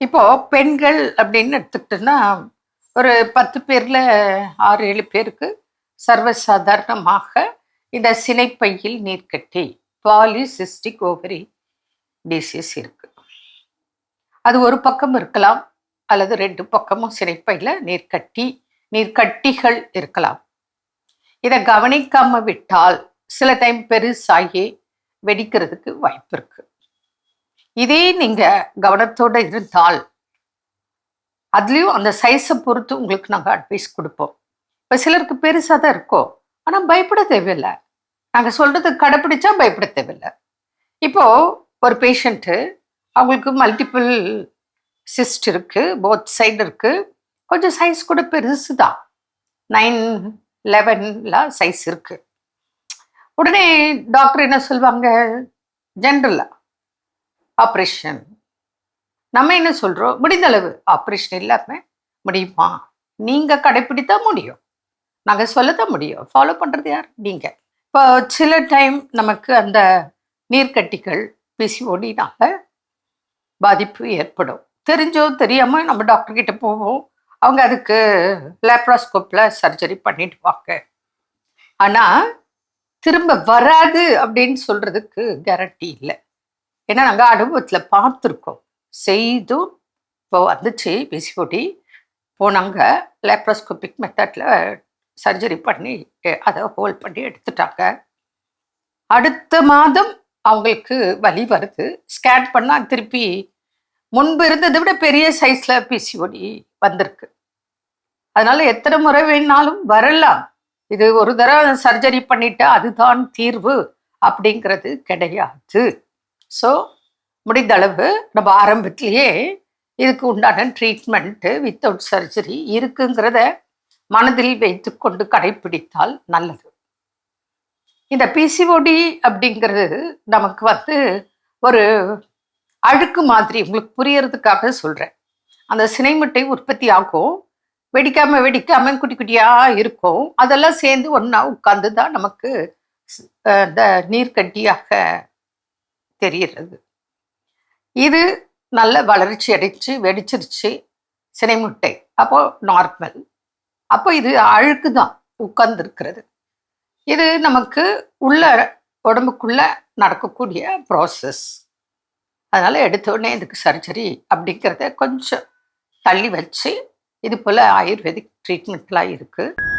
இப்போ பெண்கள் அப்படின்னு எடுத்துக்கிட்டோன்னா ஒரு பத்து பேர்ல ஆறு ஏழு பேருக்கு சர்வசாதாரணமாக இந்த சினைப்பையில் நீர்க்கட்டி பாலிசிஸ்டிக் ஓவரி டிசீஸ் இருக்கு. அது ஒரு பக்கம் இருக்கலாம் அல்லது ரெண்டு பக்கமும் சினைப்பையில் நீர்க்கட்டி நீர்க்கட்டிகள் இருக்கலாம். இதை கவனிக்காம விட்டால் சில டைம் பெருசாகி வெடிக்கிறதுக்கு வாய்ப்பு இருக்குது இதே நீங்க கவனத்தோட இருந்தால் அதுலேயும் அந்த சைஸை பொறுத்து உங்களுக்கு நாங்கள் அட்வைஸ் கொடுப்போம். இப்போ சிலருக்கு பெருசாக தான் இருக்கும் ஆனால் பயப்பட தேவையில்லை. நாங்கள் சொல்றது கடைப்பிடிச்சா பயப்பட தேவையில்லை. இப்போ ஒரு பேஷண்ட்டு அவங்களுக்கு மல்டிபிள் சிஸ்ட் இருக்கு போத் சைடு இருக்கு. கொஞ்சம் சைஸ் கூட பெருசு தான். நைன் லெவனில் சைஸ் இருக்கு. உடனே டாக்டர் என்ன சொல்லுவாங்க ஜென்ரலாக ஆப்ரேஷன் நம்ம என்ன சொல்கிறோம் முடிந்த அளவு ஆப்ரேஷன் இல்லாமல் முடியுமா? நீங்கள் கடைப்பிடித்தா முடியும். நாங்கள் சொல்லத்தான் முடியும். ஃபாலோ பண்ணுறது யார்? நீங்கள் இப்போ சில டைம் நமக்கு அந்த நீர்க்கட்டிகள் பிசிஓடினால பாதிப்பு ஏற்படும். தெரிஞ்சோ தெரியாமல் நம்ம டாக்டர்கிட்ட போவோம். அவங்க அதுக்கு லேப்ராஸ்கோப்பில் சர்ஜரி பண்ணிடுவாங்க. ஆனால் திரும்ப வராது அப்படின்னு சொல்கிறதுக்கு கேரண்டி இல்லை. ஏன்னா நாங்கள் அனுபவத்தில் பார்த்துருக்கோம். செய்தும் இப்போ வந்துச்சு பிசிஓடி போனாங்க. லேப்ரோஸ்கோபிக் மெத்தடில் சர்ஜரி பண்ணி அதை ஹோல்ட் பண்ணி எடுத்துட்டாங்க. அடுத்த மாதம் அவங்களுக்கு வலி வருது. ஸ்கேன் பண்ணால் திருப்பி முன்பு இருந்ததை விட பெரிய சைஸில் பிசிஓடி வந்திருக்கு. அதனால எத்தனை முறை வேணாலும் வரலாம். இது ஒரு தடவை சர்ஜரி பண்ணிட்டு அதுதான் தீர்வு அப்படிங்கிறது கிடையாது. ஸோ முடிந்த அளவு நம்ம ஆரம்பத்திலேயே இதுக்கு உண்டான ட்ரீட்மெண்ட்டு வித்தவுட் சர்ஜரி இருக்குங்கிறத மனதில் வைத்துக்கொண்டு கடைப்பிடித்தால் நல்லது. இந்த பிசிஓடி அப்படிங்கிறது நமக்கு வந்து ஒரு அழுக்கு மாதிரி உங்களுக்கு புரியறதுக்காக சொல்கிறேன் அந்த சினைமுட்டை உற்பத்தி ஆகும். வெடிக்காம வெடிக்காம குட்டி குட்டியாக இருக்கும். அதெல்லாம் சேர்ந்து ஒன்றா உட்காந்து தான் நமக்கு இந்த நீர்க்கட்டியாக தெரிகிறது. இது நல்ல வளர்ச்சி அடைச்சு வெடிச்சிருச்சு சினைமுட்டை. அப்போ நார்மல் அப்போ இது அழுக்கு தான் உட்கார்ந்துருக்கிறது. இது நமக்கு உள்ள உடம்புக்குள்ள நடக்கக்கூடிய ப்ராசஸ் அதனால் எடுத்த உடனே இதுக்கு சர்ஜரி அப்படிங்கிறத கொஞ்சம் தள்ளி வச்சு இது போல் ஆயுர்வேதிக் ட்ரீட்மெண்ட்லாம் இருக்குது